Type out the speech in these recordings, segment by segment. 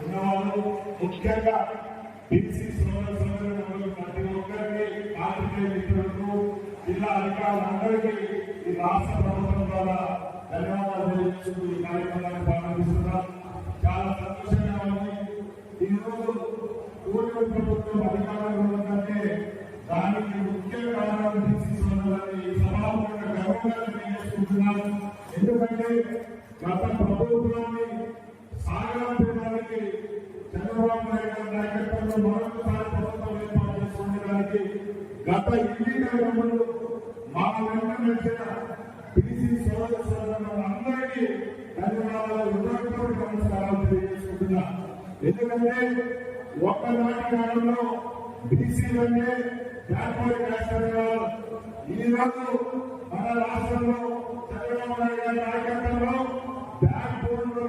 ఉన్నవాళ్ళు ముఖ్యంగా బీసీ సోదర సోదరులు ప్రతి ఒక్కరికి పాత్రికేయ మిత్రులకు జిల్లా అధికారులందరికీ ఈ రాష్ట్ర ప్రభుత్వం ద్వారా ధన్యవాదాలు తెలియజేస్తూ ఈ కార్యక్రమాన్ని ప్రారంభిస్తున్నాం. చాలా సంతోషంగా ఉంది. ఈరోజు రోజు కూటమి ప్రభుత్వం అధికారంలో ఉందంటే దానికి ముఖ్య కారణం బీసీ సోదరులని ఈ గర్వంగా తెలియజేసుకుంటున్నాను ఎందుకంటే గత ప్రభుత్వాన్ని సాగడానికి చంద్రబాబు నాయుడు నాయకత్వంలో మరొకసారి ప్రభుత్వం ఏర్పాటు చేసుకోవడానికి గత ఎన్నికల మా వెంట నడిచిన బీసీ సోదర సోదరులందరికీ ధన్యవాదాలు. హృదయపూర్వక నమస్కారాలు తెలియజేసుకుంటున్నా. ఎందుకంటే ఒక్కనాటి కాలంలో బీసీలనే బ్యాక్వర్డ్ ఈ రోజు మన చంద్రబాబు నాయుడు గారి నాయకత్వంలో బ్యాక్ బోర్డు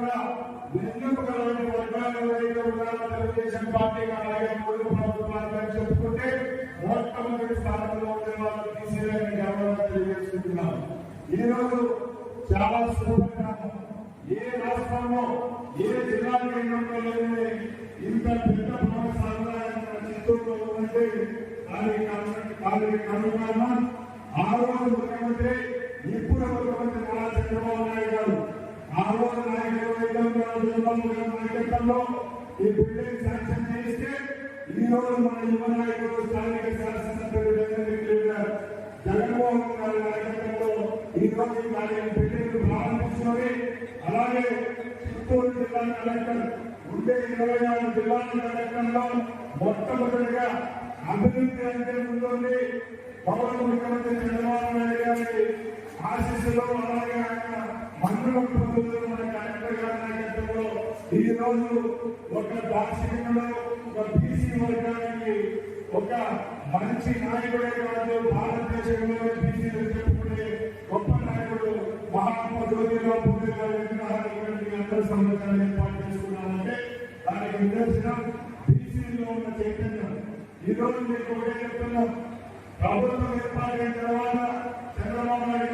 కూడా వర్గాలు ఉన్నారో తెలుగుదేశం పార్టీ అలాగే మూడు ప్రభుత్వాలు చెప్పుకుంటే మొట్టమొదటి స్థానంలో ఉండే వాళ్ళు ఈ రోజు చాలా సులభంగా ఏ రాష్ట్రంలో ఏ జిల్లాలో ఇంత పెద్ద భవన సాంప్రదాయం చిత్తూరులో ఉందంటే దానికి దానికి కనుగొన్నాం ఆ రోజు ముఖ్యమంత్రి ఇప్పుడు ముఖ్యమంత్రి నారా చంద్రబాబు నాయుడు గారు ఆ రోజు నాయకులు వైద్యం నాయకత్వంలో ఈ బిల్డింగ్ శాంక్షన్ చేస్తే ఈ రోజు మన యువ నాయకుడు స్థానిక శాసనసభ్యులు జగన్మోహన్ జగన్మోహన్ గారి నాయకత్వంలో ఈ రోజు ఈ కార్యం బిల్డింగ్ ప్రారంభిస్తున్నది అలాగే చిత్తూరు జిల్లా కలెక్టర్ ఉండే ఇరవై ఆరు జిల్లాల కలెక్టర్లో మొట్టమొదటిగా అభివృద్ధి అంటే ముందుంది. పౌర ముఖ్యమంత్రి చంద్రబాబు నాయుడు గారి ఆశీస్సులో అలాగే ఆయన మండల ప్రభుత్వంలో మన కలెక్టర్ గారి నాయకత్వంలో ఈ రోజు ఒక దార్శనికుడు ఒక బీసీ వర్గానికి ఒక మంచి నాయకుడే కాదు భారతదేశంలో బీసీలు చెప్పుకునే గొప్ప నాయకుడు మహాత్మా జ్యోతిరావు పూలే గారి విగ్రహాన్ని ఇక్కడ అందరి సంవత్సరాలు ఏర్పాటు చేసుకున్నామంటే దానికి నిదర్శనం బీసీలో ఉన్న చైతన్యం. ఈరోజు రోజు మీకు ఒకటే చెప్తున్నాం ప్రభుత్వం ఏర్పాటైన తర్వాత